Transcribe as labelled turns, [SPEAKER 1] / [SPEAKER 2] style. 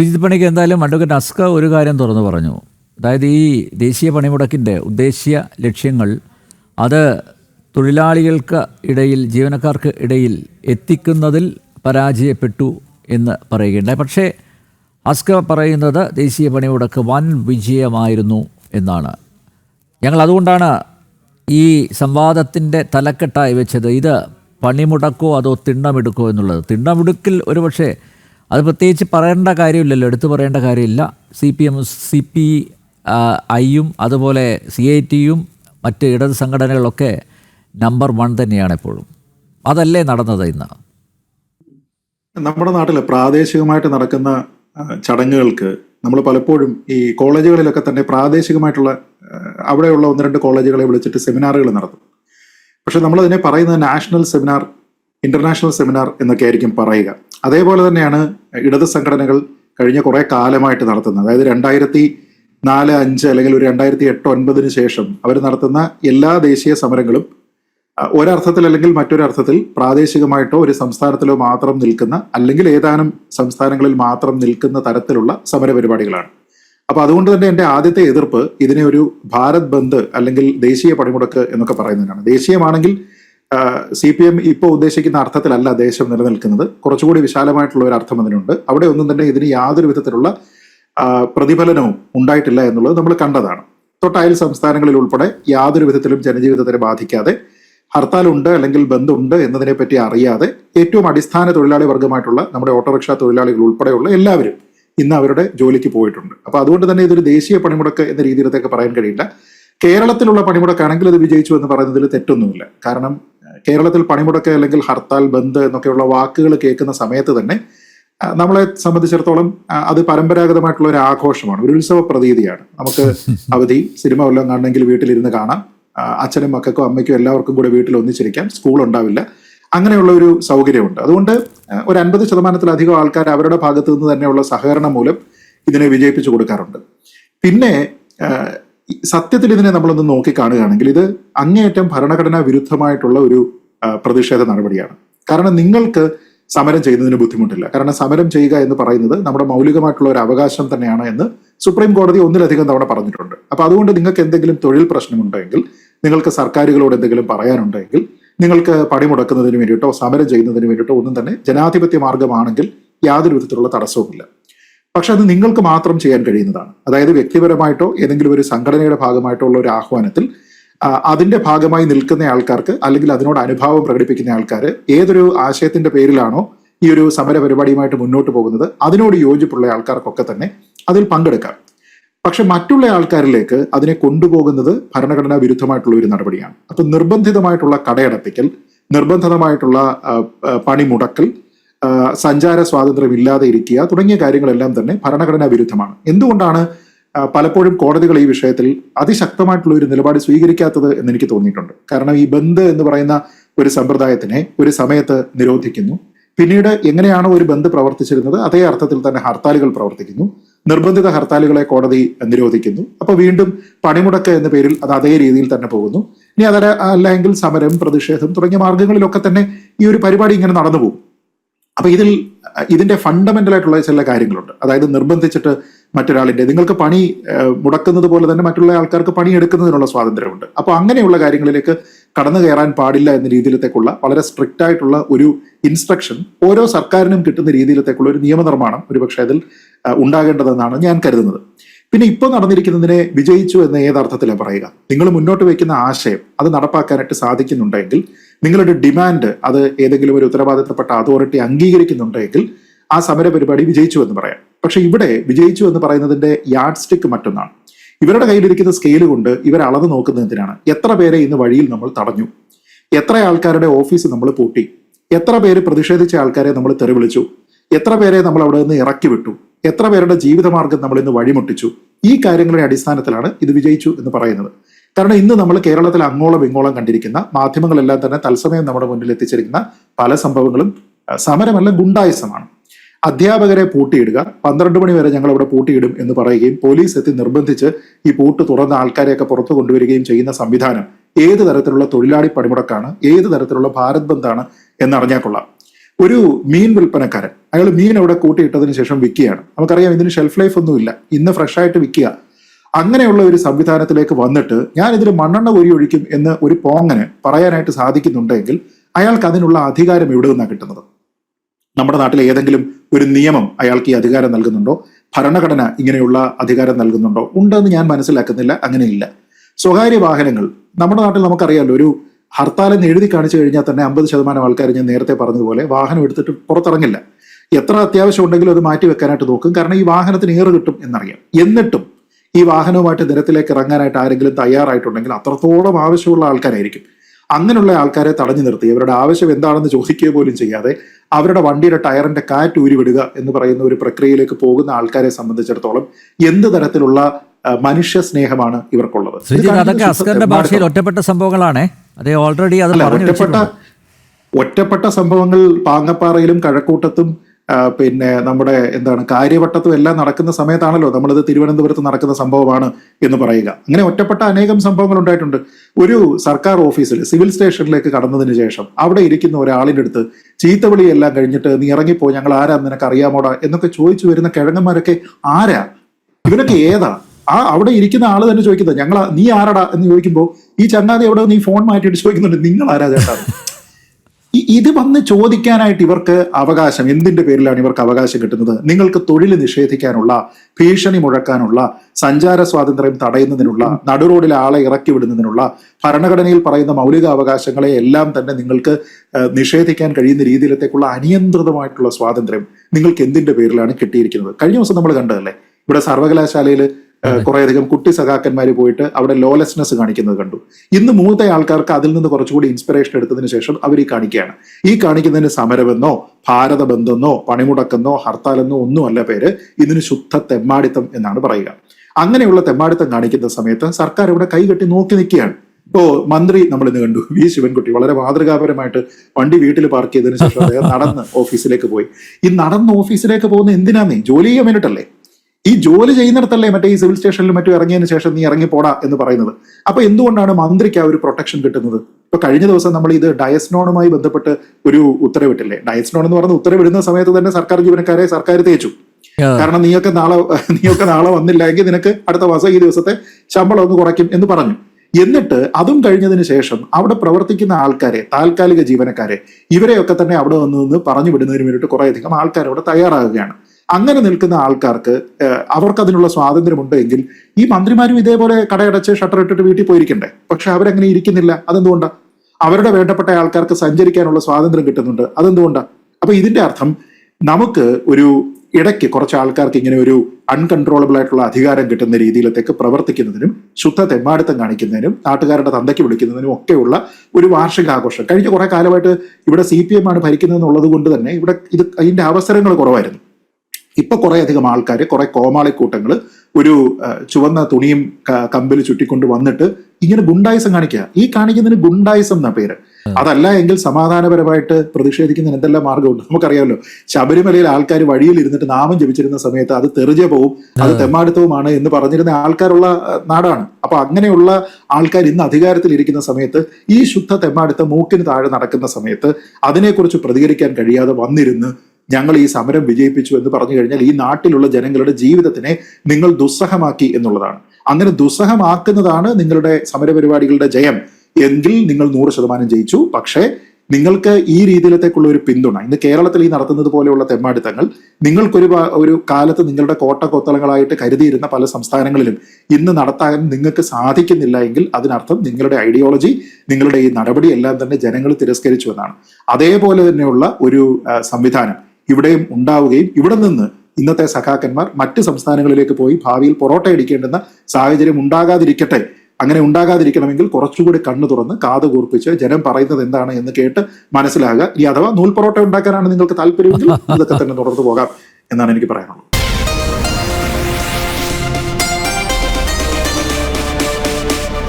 [SPEAKER 1] ശ്രീജിത് പണിക്ക് എന്തായാലും അഡ്വക്കേറ്റ് അസ്ക ഒരു കാര്യം തുറന്നു പറഞ്ഞു. അതായത് ഈ ദേശീയ പണിമുടക്കിന്റെ ഉദ്ദേശ്യ ലക്ഷ്യങ്ങൾ അത് തൊഴിലാളികൾക്ക് ഇടയിൽ ജീവനക്കാർക്ക് ഇടയിൽ എത്തിക്കുന്നതിൽ പരാജയപ്പെട്ടു എന്ന് പറയുകയുണ്ടായി. പക്ഷേ അസ്ക പറയുന്നത് ദേശീയ പണിമുടക്ക് വൻ വിജയമായിരുന്നു എന്നാണ്. ഞങ്ങൾ അതുകൊണ്ടാണ് ഈ സംവാദത്തിന്റെ തലക്കെട്ടായി വെച്ചത്. ഇത് പണിമുടക്കോ അതോ തിണ്ണമെടുക്കോ എന്നുള്ളത്. തിണ്ണമെടുക്കിൽ ഒരു പക്ഷേ അത് പ്രത്യേകിച്ച് പറയേണ്ട കാര്യമില്ലല്ലോ എടുത്തു പറയേണ്ട കാര്യമില്ല. C P M C P ഐയും അതുപോലെ സി ഐ ടിയും മറ്റ് ഇടത് സംഘടനകളൊക്കെ നമ്പർ വൺ തന്നെയാണ് എപ്പോഴും. അതല്ലേ നടന്നത് ഇന്ന്?
[SPEAKER 2] നമ്മുടെ നാട്ടിൽ പ്രാദേശികമായിട്ട് നടക്കുന്ന ചടങ്ങുകൾക്ക് നമ്മൾ പലപ്പോഴും ഈ കോളേജുകളിലൊക്കെ തന്നെ പ്രാദേശികമായിട്ടുള്ള അവിടെയുള്ള ഒന്ന് രണ്ട് കോളേജുകളെ വിളിച്ചിട്ട് സെമിനാറുകൾ നടത്തും. പക്ഷെ നമ്മൾ അതിനെ പറയുന്നത് നാഷണൽ സെമിനാർ ഇന്റർനാഷണൽ സെമിനാർ എന്നൊക്കെ ആയിരിക്കും പറയുക. അതേപോലെ തന്നെയാണ് ഇടത് സംഘടനകൾ കഴിഞ്ഞ കുറെ കാലമായിട്ട് നടത്തുന്നത്. അതായത് രണ്ടായിരത്തി നാല് അഞ്ച് അല്ലെങ്കിൽ ഒരു രണ്ടായിരത്തി എട്ട് ഒൻപതിന് ശേഷം അവർ നടത്തുന്ന എല്ലാ ദേശീയ സമരങ്ങളും ഒരർത്ഥത്തിൽ അല്ലെങ്കിൽ മറ്റൊരർത്ഥത്തിൽ പ്രാദേശികമായിട്ടോ ഒരു സംസ്ഥാനത്തിലോ മാത്രം നിൽക്കുന്ന അല്ലെങ്കിൽ ഏതാനും സംസ്ഥാനങ്ങളിൽ മാത്രം നിൽക്കുന്ന തരത്തിലുള്ള സമരപരിപാടികളാണ്. അപ്പൊ അതുകൊണ്ട് തന്നെ എന്റെ ആദ്യത്തെ എതിർപ്പ് ഇതിനെ ഒരു ഭാരത് ബന്ദ് അല്ലെങ്കിൽ ദേശീയ പണിമുടക്ക് എന്നൊക്കെ പറയുന്നതിനാണ്. ദേശീയമാണെങ്കിൽ സി പി എം ഇപ്പോൾ ഉദ്ദേശിക്കുന്ന അർത്ഥത്തിലല്ല ദേശം നിലനിൽക്കുന്നത്. കുറച്ചുകൂടി വിശാലമായിട്ടുള്ള ഒരു അർത്ഥം അതിനുണ്ട് അവിടെ ഒന്നും തന്നെ ഇതിന് യാതൊരു വിധത്തിലുള്ള പ്രതിഫലനവും ഉണ്ടായിട്ടില്ല എന്നുള്ളത് നമ്മൾ കണ്ടതാണ്. തൊട്ടയൽ സംസ്ഥാനങ്ങളിൽ ഉൾപ്പെടെ യാതൊരു വിധത്തിലും ജനജീവിതത്തിനെ ബാധിക്കാതെ ഹർത്താലുണ്ട് അല്ലെങ്കിൽ ബന്ധുണ്ട് എന്നതിനെപ്പറ്റി അറിയാതെ ഏറ്റവും അടിസ്ഥാന തൊഴിലാളി വർഗമായിട്ടുള്ള നമ്മുടെ ഓട്ടോറിക്ഷ തൊഴിലാളികൾ ഉൾപ്പെടെയുള്ള എല്ലാവരും ഇന്ന് അവരുടെ ജോലിക്ക് പോയിട്ടുണ്ട്. അപ്പോൾ അതുകൊണ്ട് തന്നെ ഇതൊരു ദേശീയ പണിമുടക്ക് എന്ന രീതിയിലത്തേക്ക് പറയാൻ കഴിയില്ല. കേരളത്തിലുള്ള പണിമുടക്കാണെങ്കിൽ അത് വിജയിച്ചു എന്ന് പറയുന്നതിൽ തെറ്റൊന്നുമില്ല. കാരണം കേരളത്തിൽ പണിമുടക്ക് അല്ലെങ്കിൽ ഹർത്താൽ ബന്ദ് എന്നൊക്കെയുള്ള വാക്കുകൾ കേൾക്കുന്ന സമയത്ത് തന്നെ നമ്മളെ സംബന്ധിച്ചിടത്തോളം അത് പരമ്പരാഗതമായിട്ടുള്ള ഒരു ആഘോഷമാണ് ഒരു ഉത്സവ പ്രതീതിയാണ്. നമുക്ക് അവധി സിനിമ വല്ലതും കാണണമെങ്കിൽ വീട്ടിലിരുന്ന് കാണാം. അച്ഛനും മക്കൾക്കും അമ്മയ്ക്കും എല്ലാവർക്കും കൂടെ വീട്ടിൽ ഒന്നിച്ചിരിക്കാം സ്കൂൾ ഉണ്ടാവില്ല. അങ്ങനെയുള്ള ഒരു സൗകര്യമുണ്ട്. അതുകൊണ്ട് ഒരു അൻപത് ശതമാനത്തിലധികം ആൾക്കാർ അവരുടെ ഭാഗത്തു നിന്ന് തന്നെയുള്ള സഹകരണം മൂലം ഇതിനെ വിജയിപ്പിച്ചു കൊടുക്കാറുണ്ട്. പിന്നെ സത്യത്തിൽ ഇതിനെ നമ്മളൊന്ന് നോക്കി കാണുകയാണെങ്കിൽ ഇത് അങ്ങേയറ്റം ഭരണഘടനാ വിരുദ്ധമായിട്ടുള്ള ഒരു പ്രതിഷേധ നടപടിയാണ്. കാരണം നിങ്ങൾക്ക് സമരം ചെയ്യുന്നതിന് ബുദ്ധിമുട്ടില്ല. കാരണം സമരം ചെയ്യുക എന്ന് പറയുന്നത് നമ്മുടെ മൗലികമായിട്ടുള്ള ഒരു അവകാശം തന്നെയാണ് എന്ന് സുപ്രീം കോടതി ഒന്നിലധികം തവണ പറഞ്ഞിട്ടുണ്ട്. അപ്പൊ അതുകൊണ്ട് നിങ്ങൾക്ക് എന്തെങ്കിലും തൊഴിൽ പ്രശ്നമുണ്ടെങ്കിൽ നിങ്ങൾക്ക് സർക്കാരുകളോട് എന്തെങ്കിലും പറയാനുണ്ടെങ്കിൽ നിങ്ങൾക്ക് പണിമുടക്കുന്നതിന് വേണ്ടിയിട്ടോ സമരം ചെയ്യുന്നതിന് വേണ്ടിയിട്ടോ ഒന്നും തന്നെ ജനാധിപത്യ മാർഗമാണെങ്കിൽ യാതൊരു വിധത്തിലുള്ള തടസ്സവുമില്ല. പക്ഷെ അത് നിങ്ങൾക്ക് മാത്രം ചെയ്യാൻ കഴിയുന്നതാണ്. അതായത് വ്യക്തിപരമായിട്ടോ ഏതെങ്കിലും ഒരു സംഘടനയുടെ ഭാഗമായിട്ടോ ഉള്ള ഒരു ആഹ്വാനത്തിൽ അതിന്റെ ഭാഗമായി നിൽക്കുന്ന ആൾക്കാർക്ക് അല്ലെങ്കിൽ അതിനോട് അനുഭാവം പ്രകടിപ്പിക്കുന്ന ആൾക്കാർ ഏതൊരു ആശയത്തിന്റെ പേരിലാണോ ഈ ഒരു സമര പരിപാടിയുമായിട്ട് മുന്നോട്ട് പോകുന്നത് അതിനോട് യോജിപ്പുള്ള ആൾക്കാർക്കൊക്കെ തന്നെ അതിൽ പങ്കെടുക്കാം. പക്ഷെ മറ്റുള്ള ആൾക്കാരിലേക്ക് അതിനെ കൊണ്ടുപോകുന്നത് ഭരണഘടനാ വിരുദ്ധമായിട്ടുള്ള ഒരു നടപടിയാണ്. അപ്പൊ നിർബന്ധിതമായിട്ടുള്ള കടയടപ്പിക്കൽ നിർബന്ധിതമായിട്ടുള്ള പണിമുടക്കൽ സഞ്ചാര സ്വാതന്ത്ര്യം ഇല്ലാതെ ഇരിക്കുക തുടങ്ങിയ കാര്യങ്ങളെല്ലാം തന്നെ ഭരണഘടനാ വിരുദ്ധമാണ്. എന്തുകൊണ്ടാണ് പലപ്പോഴും കോടതികൾ ഈ വിഷയത്തിൽ അതിശക്തമായിട്ടുള്ള ഒരു നിലപാട് സ്വീകരിക്കാത്തത് എന്ന് എനിക്ക് തോന്നിയിട്ടുണ്ട്. കാരണം ഈ ബന്ദ് എന്ന് പറയുന്ന ഒരു സമ്പ്രദായത്തിനെ ഒരു സമയത്ത് നിരോധിക്കുന്നു. പിന്നീട് എങ്ങനെയാണോ ഒരു ബന്ദ് പ്രവർത്തിച്ചിരുന്നത് അതേ അർത്ഥത്തിൽ തന്നെ ഹർത്താലുകൾ പ്രവർത്തിക്കുന്നു. നിർബന്ധിത ഹർത്താലുകളെ കോടതി നിരോധിക്കുന്നു. അപ്പൊ വീണ്ടും പണിമുടക്ക് എന്ന പേരിൽ അത് അതേ രീതിയിൽ തന്നെ പോകുന്നു. ഇനി അതര അല്ലെങ്കിൽ സമരം പ്രതിഷേധം തുടങ്ങിയ മാർഗങ്ങളിലൊക്കെ തന്നെ ഈ ഒരു പരിപാടി ഇങ്ങനെ നടന്നു പോകും. അപ്പൊ ഇതിൽ ഇതിന്റെ ഫണ്ടമെന്റൽ ആയിട്ടുള്ള ചില കാര്യങ്ങളുണ്ട്. അതായത് നിർബന്ധിച്ചിട്ട് മറ്റൊരാളിന്റെ നിങ്ങൾക്ക് പണി മുടക്കുന്നത് പോലെ തന്നെ മറ്റുള്ള ആൾക്കാർക്ക് പണി എടുക്കുന്നതിനുള്ള സ്വാതന്ത്ര്യമുണ്ട്. അപ്പൊ അങ്ങനെയുള്ള കാര്യങ്ങളിലേക്ക് കടന്നു കയറാൻ പാടില്ല എന്ന രീതിയിലത്തേക്കുള്ള വളരെ സ്ട്രിക്റ്റ് ആയിട്ടുള്ള ഒരു ഇൻസ്ട്രക്ഷൻ ഓരോ സർക്കാരിനും കിട്ടുന്ന രീതിയിലത്തേക്കുള്ള ഒരു നിയമനിർമ്മാണം ഒരുപക്ഷെ അതിൽ ഉണ്ടാകേണ്ടതെന്നാണ് ഞാൻ കരുതുന്നത്. പിന്നെ ഇപ്പോൾ നടന്നിരിക്കുന്നതിനെ വിജയിച്ചു എന്ന് ഏതർത്ഥത്തിലാണ് പറയുക? നിങ്ങൾ മുന്നോട്ട് വയ്ക്കുന്ന ആശയം അത് നടപ്പാക്കാനായിട്ട് സാധിക്കുന്നുണ്ടെങ്കിൽ നിങ്ങളുടെ ഡിമാൻഡ് അത് ഏതെങ്കിലും ഒരു ഉത്തരവാദിത്തപ്പെട്ട അതോറിറ്റി അംഗീകരിക്കുന്നുണ്ടെങ്കിൽ ആ സമര പരിപാടി വിജയിച്ചു എന്ന് പറയാം. പക്ഷെ ഇവിടെ വിജയിച്ചു എന്ന് പറയുന്നതിന്റെ യാഡ് സ്റ്റിക്ക് മറ്റൊന്നാണ്. ഇവരുടെ കയ്യിലിരിക്കുന്ന സ്കെയിൽ കൊണ്ട് ഇവർ അളവ് നോക്കുന്നത് എന്തിനാണ്? എത്ര പേരെ ഇന്ന് വഴിയിൽ നമ്മൾ തടഞ്ഞു? എത്ര ആൾക്കാരുടെ ഓഫീസ് നമ്മൾ പൂട്ടി? എത്ര പേര് പ്രതിഷേധിച്ച ആൾക്കാരെ നമ്മൾ തെറിവിളിച്ചു? എത്ര പേരെ നമ്മൾ അവിടെ നിന്ന് ഇറക്കി വിട്ടു? എത്ര പേരുടെ ജീവിതമാർഗം നമ്മൾ ഇന്ന് വഴിമുട്ടിച്ചു? ഈ കാര്യങ്ങളുടെ അടിസ്ഥാനത്തിലാണ് ഇത് വിജയിച്ചു എന്ന് പറയുന്നത്. കാരണം ഇന്ന് നമ്മൾ കേരളത്തിൽ അങ്ങോളം ഇങ്ങോളം കണ്ടിരിക്കുന്ന മാധ്യമങ്ങളെല്ലാം തന്നെ തത്സമയം നമ്മുടെ മുന്നിൽ എത്തിച്ചിരിക്കുന്ന പല സംഭവങ്ങളും സമരമല്ല ഗുണ്ടായുസമാണ്. അധ്യാപകരെ പൂട്ടിയിടുക പന്ത്രണ്ട് മണി വരെ ഞങ്ങൾ അവിടെ പൂട്ടിയിടും എന്ന് പറയുകയും പോലീസ് എത്തി നിർബന്ധിച്ച് ഈ പൂട്ട് തുറന്ന ആൾക്കാരെയൊക്കെ പുറത്തു കൊണ്ടുവരികയും ചെയ്യുന്ന സംവിധാനം ഏത് തരത്തിലുള്ള തൊഴിലാളി പണിമുടക്കാണ് ഏത് തരത്തിലുള്ള ഭാരത് ബന്ധാണ് എന്നറിഞ്ഞാൽ കൊള്ളാം. ഒരു മീൻ വിൽപ്പനക്കാരൻ. അയാൾ മീൻ അവിടെ കൂട്ടിയിട്ടതിന് ശേഷം വിൽക്കുകയാണ് നമുക്കറിയാം ഇതിന് ഷെൽഫ് ലൈഫ് ഒന്നുമില്ല ഇന്ന് ഫ്രഷായിട്ട് വിൽക്കുക. അങ്ങനെയുള്ള ഒരു സംവിധാനത്തിലേക്ക് വന്നിട്ട് ഞാൻ ഇതിൽ മണ്ണെണ്ണ കോരി ഒഴിക്കും എന്ന് ഒരു പോങ്ങന് പറയാനായിട്ട് സാധിക്കുന്നുണ്ടെങ്കിൽ അയാൾക്ക് അതിനുള്ള അധികാരം എവിടെ നിന്നാണ് കിട്ടുന്നത്? നമ്മുടെ നാട്ടിൽ ഏതെങ്കിലും ഒരു നിയമം അയാൾക്ക് ഈ അധികാരം നൽകുന്നുണ്ടോ? ഭരണഘടന ഇങ്ങനെയുള്ള അധികാരം നൽകുന്നുണ്ടോ? ഉണ്ടെന്ന് ഞാൻ മനസ്സിലാക്കുന്നില്ല. അങ്ങനെയില്ല. സ്വകാര്യ വാഹനങ്ങൾ. നമ്മുടെ നാട്ടിൽ നമുക്കറിയാമല്ലോ ഒരു ഹർത്താൽ എന്ന് എഴുതി കാണിച്ചു കഴിഞ്ഞാൽ തന്നെ അമ്പത് ശതമാനം ആൾക്കാർ ഞാൻ നേരത്തെ പറഞ്ഞതുപോലെ വാഹനം എടുത്തിട്ട് പുറത്തിറങ്ങില്ല. എത്ര അത്യാവശ്യം ഉണ്ടെങ്കിലും അത് മാറ്റി വെക്കാനായിട്ട് നോക്കും. കാരണം ഈ വാഹനത്തിന് ഏറ് കിട്ടും എന്നറിയാം. എന്നിട്ടും ഈ വാഹനവുമായിട്ട് നിരത്തിലേക്ക് ഇറങ്ങാനായിട്ട് ആരെങ്കിലും തയ്യാറായിട്ടുണ്ടെങ്കിൽ അത്രത്തോളം ആവശ്യമുള്ള ആൾക്കാരായിരിക്കും. അങ്ങനെയുള്ള ആൾക്കാരെ തടഞ്ഞു നിർത്തി. അവരുടെ ആവശ്യം എന്താണെന്ന് ചോദിക്കുക പോലും ചെയ്യാതെ അവരുടെ വണ്ടിയുടെ ടയറിന്റെ കാറ്റ് ഊരിവിടുക എന്ന് പറയുന്ന ഒരു പ്രക്രിയയിലേക്ക് പോകുന്ന ആൾക്കാരെ സംബന്ധിച്ചിടത്തോളം എന്ത് തരത്തിലുള്ള മനുഷ്യ സ്നേഹമാണ് ഇവർക്കുള്ളത്.
[SPEAKER 1] അതൊക്കെ അസ്കറിന്റെ. ഭാഷയിൽ ഒറ്റപ്പെട്ട സംഭവങ്ങളാണേ. അത് ഓൾറെഡി അത്
[SPEAKER 2] ഒറ്റപ്പെട്ട ഒറ്റപ്പെട്ട സംഭവങ്ങൾ പാങ്ങപ്പാറയിലും കഴക്കൂട്ടത്തും പിന്നെ നമ്മുടെ എന്താണ് കാര്യവട്ടത്തും എല്ലാം നടക്കുന്ന സമയത്താണല്ലോ നമ്മളിത് തിരുവനന്തപുരത്ത് നടക്കുന്ന സംഭവമാണ് എന്ന് പറയുക. അങ്ങനെ ഒറ്റപ്പെട്ട അനേകം സംഭവങ്ങൾ ഉണ്ടായിട്ടുണ്ട്. ഒരു സർക്കാർ ഓഫീസിൽ സിവിൽ സ്റ്റേഷനിലേക്ക് കടന്നതിന് ശേഷം അവിടെ ഇരിക്കുന്ന ഒരാളിന്റെ അടുത്ത് ചീത്തവിളി എല്ലാം കഴിഞ്ഞിട്ട് നീ ഇറങ്ങിപ്പോ ഞങ്ങൾ ആരാ നിനക്ക് അറിയാമോടാ? എന്നൊക്കെ ചോദിച്ചു വരുന്ന കിഴങ്ങന്മാരൊക്കെ ആരാ? ഇവനൊക്കെ ഏതാ? ആ അവിടെ ഇരിക്കുന്ന ആൾ തന്നെ ചോദിക്കുന്നത് ഞങ്ങൾ നീ ആരടാ? എന്ന് ചോദിക്കുമ്പോൾ ഈ ചങ്ങാതി അവിടെ നീ ഫോൺ മാറ്റിയിട്ട് ചോദിക്കുന്നുണ്ട്. നിങ്ങൾ ആരാ ചേട്ടാ? ഇത് വന്ന് ചോദിക്കാനായിട്ട് ഇവർക്ക് അവകാശം എന്തിന്റെ പേരിലാണ് ഇവർക്ക് അവകാശം കിട്ടുന്നത്? നിങ്ങൾക്ക് തൊഴിൽ നിഷേധിക്കാനുള്ള ഭീഷണി മുഴക്കാനുള്ള സഞ്ചാര സ്വാതന്ത്ര്യം തടയുന്നതിനുള്ള നടുറോഡിൽ ആളെ ഇറക്കി വിടുന്നതിനുള്ള ഭരണഘടനയിൽ പറയുന്ന മൗലിക അവകാശങ്ങളെ എല്ലാം തന്നെ നിങ്ങൾക്ക് നിഷേധിക്കാൻ കഴിയുന്ന രീതിയിലത്തേക്കുള്ള അനിയന്ത്രിതമായിട്ടുള്ള സ്വാതന്ത്ര്യം നിങ്ങൾക്ക് എന്തിന്റെ പേരിലാണ് കിട്ടിയിരിക്കുന്നത്? കഴിഞ്ഞ ദിവസം നമ്മൾ കണ്ടതല്ലേ ഇവിടെ സർവകലാശാലയിൽ കുറേയധികം കുട്ടി സഖാക്കന്മാർ പോയിട്ട് അവിടെ ലോലെസ്നെസ് കാണിക്കുന്നത് കണ്ടു. ഇന്ന് മൂത്ത ആൾക്കാർക്ക് അതിൽ നിന്ന് കുറച്ചുകൂടി ഇൻസ്പിറേഷൻ എടുത്തതിന് ശേഷം അവർ ഈ കാണിക്കുകയാണ്. ഈ കാണിക്കുന്നതിന് സമരമെന്നോ ഭാരത ബന്ധമെന്നോ പണിമുടക്കെന്നോ ഹർത്താലെന്നോ ഒന്നുമല്ല പേര്. ഇതിന് ശുദ്ധ തെമ്മാടിത്തം എന്നാണ് പറയുക. അങ്ങനെയുള്ള തെമ്മാടിത്തം കാണിക്കുന്ന സമയത്ത് സർക്കാർ ഇവിടെ കൈകെട്ടി നോക്കി നിൽക്കുകയാണ്. ഇപ്പോ മന്ത്രി നമ്മൾ ഇന്ന് കണ്ടു. വി. ശിവൻകുട്ടി വളരെ മാതൃകാപരമായിട്ട് വണ്ടി വീട്ടിൽ പാർക്ക് ചെയ്തതിനു ശേഷം അദ്ദേഹം നടന്ന് ഓഫീസിലേക്ക് പോയി. ഈ നടന്ന് ഓഫീസിലേക്ക് പോകുന്ന എന്തിനാന്നേ? ജോലി ചെയ്യാൻ വേണ്ടിയിട്ടല്ലേ ഈ ജോലി ചെയ്യുന്നിടത്തല്ലേ മറ്റേ ഈ സിവിൽ സ്റ്റേഷനിലും മറ്റും ഇറങ്ങിയതിന് ശേഷം നീ ഇറങ്ങി പോടാ എന്ന് പറയുന്നത്. അപ്പൊ എന്തുകൊണ്ടാണ് മന്ത്രിക്ക് ആ ഒരു പ്രൊട്ടക്ഷൻ കിട്ടുന്നത്? ഇപ്പൊ കഴിഞ്ഞ ദിവസം നമ്മൾ ഇത് ഡയസ്നോണുമായി ബന്ധപ്പെട്ട് ഒരു ഉത്തരവിട്ടില്ലേ? ഡയസ്നോൺ എന്ന് പറഞ്ഞ ഉത്തരവിടുന്ന സമയത്ത് തന്നെ സർക്കാർ ജീവനക്കാരെ സർക്കാർ തേച്ചു. കാരണം നീയൊക്കെ നാളെ നീയൊക്കെ നാളെ വന്നില്ല എങ്കിൽ നിനക്ക് അടുത്ത മാസം ഈ ദിവസത്തെ ശമ്പളം ഒന്ന് കുറയ്ക്കും എന്ന് പറഞ്ഞു. എന്നിട്ട് അതും കഴിഞ്ഞതിന് ശേഷം അവിടെ പ്രവർത്തിക്കുന്ന ആൾക്കാരെ താൽക്കാലിക ജീവനക്കാരെ ഇവരെയൊക്കെ തന്നെ അവിടെ വന്ന് നിന്ന് പറഞ്ഞു വിടുന്നതിന് വേണ്ടിയിട്ട് കുറേയധികം ആൾക്കാർ അവിടെ തയ്യാറാകുകയാണ്. അങ്ങനെ നിൽക്കുന്ന ആൾക്കാർക്ക് അവർക്ക് അതിനുള്ള സ്വാതന്ത്ര്യമുണ്ട് എങ്കിൽ ഈ മന്ത്രിമാരും ഇതേപോലെ കടയടച്ച് ഷട്ടർ ഇട്ടിട്ട് വീട്ടിൽ പോയിരിക്കണ്ടേ? പക്ഷെ അവരങ്ങനെ ഇരിക്കുന്നില്ല. അതെന്തുകൊണ്ടാ? അവരുടെ വേണ്ടപ്പെട്ട ആൾക്കാർക്ക് സഞ്ചരിക്കാനുള്ള സ്വാതന്ത്ര്യം കിട്ടുന്നുണ്ട്. അതെന്തുകൊണ്ടാ? അപ്പൊ ഇതിന്റെ അർത്ഥം നമുക്ക് ഒരു ഇടയ്ക്ക് കുറച്ച് ആൾക്കാർക്ക് ഇങ്ങനെ ഒരു അൺകൺട്രോളബിൾ ആയിട്ടുള്ള അധികാരം കിട്ടുന്ന രീതിയിലത്തേക്ക് പ്രവർത്തിക്കുന്നതിനും ശുദ്ധ തെമ്മാടിത്തം കാണിക്കുന്നതിനും നാട്ടുകാരുടെ തന്തയ്ക്ക് വിളിക്കുന്നതിനും ഒക്കെയുള്ള ഒരു വാർഷിക ആഘോഷം കഴിഞ്ഞ കുറെ കാലമായിട്ട് ഇവിടെ സി പി എം ആണ് ഭരിക്കുന്നതെന്നുള്ളത് കൊണ്ട് തന്നെ ഇവിടെ ഇത് അതിന്റെ അവസരങ്ങൾ കുറവായിരുന്നു. ഇപ്പൊ കുറെ അധികം ആൾക്കാർ കുറെ കോമാളിക്കൂട്ടങ്ങൾ ഒരു ചുവന്ന തുണിയും കമ്പിൽ ചുറ്റിക്കൊണ്ട് വന്നിട്ട് ഇങ്ങനെ ഗുണ്ടായിസം കാണിക്കുക ഈ കാണിക്കുന്നതിന് ഗുണ്ടായിസം എന്ന പേര്. അതല്ല എങ്കിൽ സമാധാനപരമായിട്ട് പ്രതിഷേധിക്കുന്നതിന് എന്തെല്ലാം മാർഗമുണ്ട്? നമുക്കറിയാമല്ലോ. ശബരിമലയിൽ ആൾക്കാർ വഴിയിൽ ഇരുന്നിട്ട് നാമം ജപിച്ചിരുന്ന സമയത്ത് അത് തെറിജ പോവും അത് തെമ്മാടുത്തവുമാണ് എന്ന് പറഞ്ഞിരുന്ന ആൾക്കാരുള്ള നാടാണ്. അപ്പൊ അങ്ങനെയുള്ള ആൾക്കാർ ഇന്ന് അധികാരത്തിൽ ഇരിക്കുന്ന സമയത്ത് ഈ ശുദ്ധ തെമ്മാടുത്ത മൂക്കിന് താഴെ നടക്കുന്ന സമയത്ത് അതിനെക്കുറിച്ച് പ്രതികരിക്കാൻ കഴിയാതെ വന്നിരുന്ന് ഞങ്ങൾ ഈ സമരം വിജയിപ്പിച്ചു എന്ന് പറഞ്ഞു കഴിഞ്ഞാൽ ഈ നാട്ടിലുള്ള ജനങ്ങളുടെ ജീവിതത്തിനെ നിങ്ങൾ ദുസ്സഹമാക്കി എന്നുള്ളതാണ്. അങ്ങനെ ദുസ്സഹമാക്കുന്നതാണ് നിങ്ങളുടെ സമരപരിപാടികളുടെ ജയം. എങ്കിൽ നിങ്ങൾ നൂറ് ശതമാനം ജയിച്ചു. പക്ഷേ നിങ്ങൾക്ക് ഈ രീതിയിലത്തേക്കുള്ള ഒരു പിന്തുണ ഇന്ന് കേരളത്തിൽ ഈ നടത്തുന്നത് പോലെയുള്ള തെമ്മാടിത്തങ്ങൾ നിങ്ങൾക്കൊരു ഒരു കാലത്ത് നിങ്ങളുടെ കോട്ടക്കൊത്തളങ്ങളായിട്ട് കരുതിയിരുന്ന പല സംസ്ഥാനങ്ങളിലും ഇന്ന് നടത്താൻ നിങ്ങൾക്ക് സാധിക്കുന്നില്ല എങ്കിൽ അതിനർത്ഥം നിങ്ങളുടെ ഐഡിയോളജി നിങ്ങളുടെ ഈ നടപടി എല്ലാം തന്നെ ജനങ്ങൾ തിരസ്കരിച്ചു എന്നാണ്. അതേപോലെ തന്നെയുള്ള ഒരു സംവിധാനം. ഇവിടെയും ഉണ്ടാവുകയും ഇവിടെ നിന്ന് ഇന്നത്തെ സഖാക്കന്മാർ മറ്റ് സംസ്ഥാനങ്ങളിലേക്ക് പോയി ഭാവിയിൽ പൊറോട്ട അടിക്കേണ്ടുന്ന സാഹചര്യം ഉണ്ടാകാതിരിക്കട്ടെ. അങ്ങനെ ഉണ്ടാകാതിരിക്കണമെങ്കിൽ കുറച്ചുകൂടി കണ്ണു തുറന്ന് കാത് കൂർപ്പിച്ച് ജനം പറയുന്നത് എന്താണ് എന്ന് കേട്ട് മനസ്സിലാകുക. ഇനി അഥവാ നൂൽ പൊറോട്ട ഉണ്ടാക്കാനാണ് നിങ്ങൾക്ക് താല്പര്യമെങ്കിൽ ഇതൊക്കെ തന്നെ തുടർന്നു പോകാം എന്നാണ് എനിക്ക് പറയാനുള്ളത്.